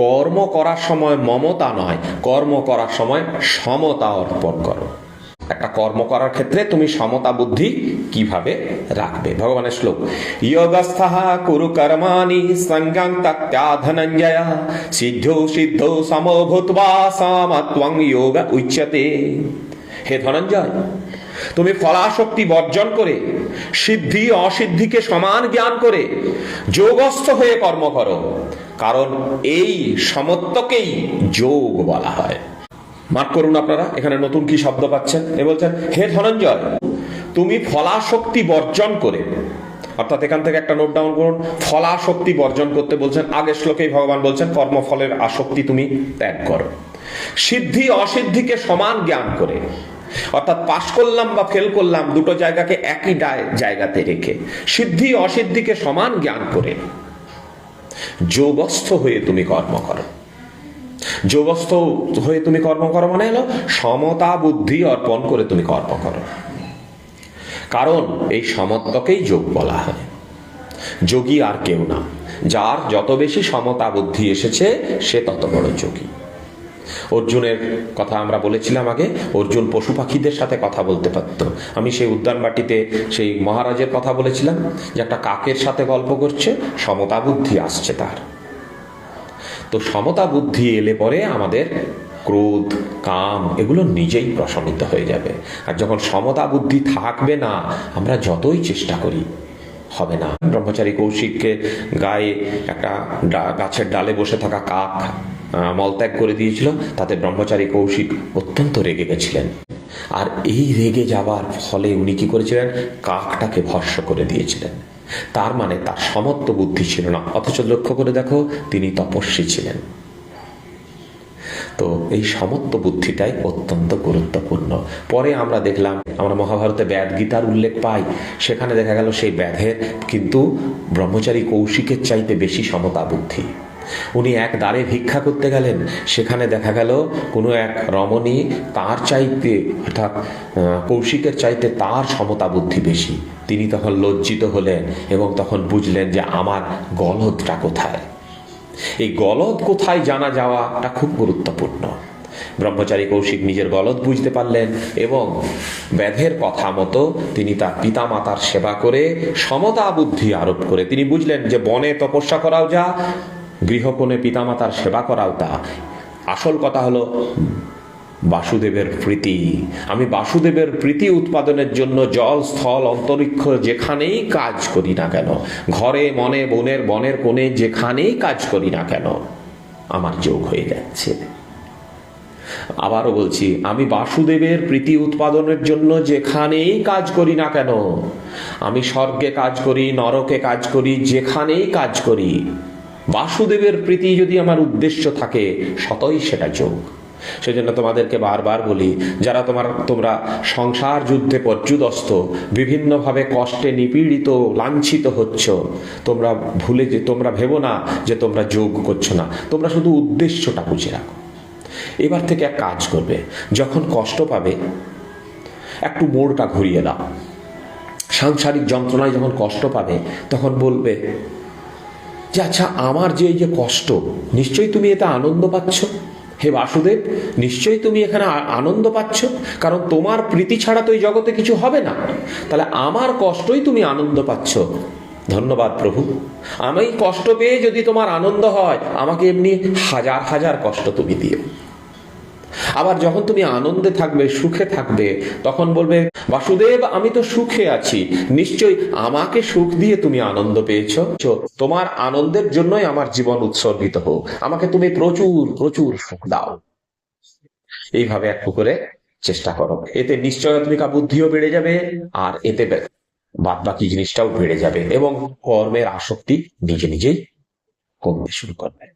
কর্ম করার সময় মমতা নয়, কর্ম করার সময় সমতা অর্পণ করো। একটা কর্ম করার ক্ষেত্রে তুমি সমতা বুদ্ধি কীভাবে রাখবে? ভগবানের শ্লোক যোগস্থা কুরু কর্মাণি সঙ্গাং তক্ত্যা ধনঞ্জয় সিদ্ধ সিদ্ধ সমো সমত্বং যোগ উচ্যতে। হে ধনঞ্জয়, তুমি ফলাশক্তি বর্জন করে, সিদ্ধি অসিদ্ধিকে সমান জ্ঞান করে, যোগস্থ হয়ে কর্ম করো। কারণ এই সমত্বকেই যোগ বলা হয়। মার্ক করুন আপনারা, এখানে নতুন কি শব্দ পাচ্ছেন? এ বলছেন, হে ধনঞ্জয়, তুমি ফলাশক্তি বর্জন করে অর্থাৎ এখান থেকে একটা নোট ডাউন করুন, ফলাশক্তি বর্জন করতে বলছেন। আগের শ্লোকেই ভগবান বলছেন, কর্মফলের আসক্তি তুমি ত্যাগ করো। সিদ্ধি অসিদ্ধিকে সমান জ্ঞান করে। অর্থাৎ পাশ করলাম বা ফেল করলাম, দুটো জায়গাকে একই জায়গাতে রেখে। সিদ্ধি অসিদ্ধিকে সমান জ্ঞান করে। যোগস্থ হয়ে তুমি কর্ম করো। যোগস্থ হয়ে তুমি কর্ম করো মানে হলো সমতা বুদ্ধি অর্পণ করে তুমি কর্ম করো। কারণ এই সমত্বকেই যোগ বলা হয়। যোগী আর কেউ না। যার যত বেশি সমতা বুদ্ধি এসেছে, সে তত বড় যোগী। অর্জুনের কথা আমরা বলেছিলাম আগে, অর্জুন পশু পাখিদের সাথে কথা বলতে পারত। আমি সেই উদ্যানবাটিতে সেই মহারাজের কথা বলেছিলাম যে একটা কাকের সাথে গল্প করছে, সমতা বুদ্ধি আসছে তার। তো সমতা বুদ্ধি এলে পরে আমাদের ক্রোধ, কাম এগুলো নিজেই প্রশমিত হয়ে যাবে। আর যখন সমতা বুদ্ধি থাকবে না, আমরা যতই চেষ্টা করি, হবে না। ব্রহ্মচারী কৌশিককে গায়ে একটা গাছের ডালে বসে থাকা কাক মলত্যাগ করে দিয়েছিল তাতে ব্রহ্মচারী কৌশিক অত্যন্ত রেগে গেছিলেন। আর এই রেগে যাবার ফলে উনি কি করেছিলেন? কাকটাকে ভস্য করে দিয়েছিলেন। তার মানে তার সমত্ব বুদ্ধি ছিল না। অথচ লক্ষ্য করে দেখো, তিনি তপস্বী ছিলেন। তো এই সমত্ব বুদ্ধিটাই অত্যন্ত গুরুত্বপূর্ণ। পরে আমরা দেখলাম, আমরা মহাভারতে ব্যাধ গীতার উল্লেখ পাই। সেখানে দেখা গেল সেই ব্যাধের কিন্তু ব্রহ্মচারী কৌশিকের চাইতে বেশি সমতা বুদ্ধি। উনি এক দ্বারে ভিক্ষা করতে গেলেন। সেখানে দেখা গেল কোনো এক রমণী তার চাইতে, অর্থাৎ কৌশিকের চাইতে তার সমতা বুদ্ধি বেশি। তিনি তখন লজ্জিত হলেন এবং তখন বুঝলেন যে আমার গলদটা কোথায়। এই গলদ কোথায় জানা যাওয়াটা খুব গুরুত্বপূর্ণ। ব্রহ্মচারী কৌশিক নিজের গলদ বুঝতে পারলেন এবং ব্যাধের কথা মতো তিনি তার পিতামাতার সেবা করে সমতা বুদ্ধি আরোপ করে, তিনি বুঝলেন যে বনে তপস্যা করাও যা গৃহকোণে পিতামাতার সেবা করাও তা। আসল কথা হলো, বাসুদেবের প্রীতি। আমি বাসুদেবের প্রীতি উৎপাদনের জন্য জল, স্থল, অন্তরিক্ষ যেখানেই কাজ করি না কেন, ঘরে, মনে, বনের বনের কোণে যেখানেই কাজ করি না কেন, আমার যোগ হয়ে যাচ্ছে। আবারও বলছি, আমি বাসুদেবের প্রীতি উৎপাদনের জন্য যেখানেই কাজ করি না কেন, আমি স্বর্গে কাজ করি, নরকে কাজ করি, যেখানেই কাজ করি বাসুদেবের প্রীতি যদি আমার উদ্দেশ্য থাকে শতই সেটা যোগ। সেজন্য তোমাদেরকে বারবার বলি, যারা তোমার, তোমরা সংসার যুদ্ধে পর্যুদস্ত, বিভিন্নভাবে কষ্টে নিপীড়িত, লাঞ্ছিত হচ্ছ, তোমরা ভুলে যে, তোমরা ভেবো না যে তোমরা যোগ করছ না। তোমরা শুধু উদ্দেশ্যটা বুঝে রাখো। এবার থেকে এক কাজ করবে, যখন কষ্ট পাবে, একটু মোড়টা ঘুরিয়ে দাও। সাংসারিক যন্ত্রণায় যখন কষ্ট পাবে, তখন বলবে যে আচ্ছা আমার যে এই যে কষ্ট, নিশ্চয়ই তুমি এতে আনন্দ পাচ্ছ? হে বাসুদেব, নিশ্চয়ই তুমি এখানে আনন্দ পাচ্ছ? কারণ তোমার প্রীতি ছাড়া তো এই জগতে কিছু হবে না। তাহলে আমার কষ্টই তুমি আনন্দ পাচ্ছ। ধন্যবাদ প্রভু। আমি কষ্ট পেয়ে যদি তোমার আনন্দ হয়, আমাকে এমনি হাজার হাজার কষ্ট তুমি দিও। আবার যখন তুমি আনন্দে থাকবে, সুখে থাকবে, তখন বলবে, বাসুদেব, আমি তো সুখে আছি। নিশ্চয়ই আমাকে সুখ দিয়ে তুমি আনন্দ পেয়েছ। তোমার আনন্দের জন্যই আমার জীবন উৎসর্গিত হোক। আমাকে তুমি প্রচুর প্রচুর সুখ দাও। এইভাবে একটু করে চেষ্টা করো। এতে নিশ্চয়ত্মিকা বুদ্ধিও বেড়ে যাবে, আর এতে বাদ বাকি জিনিসটাও বেড়ে যাবে এবং কর্মের আসক্তি নিজে নিজেই কমতে শুরু করবে।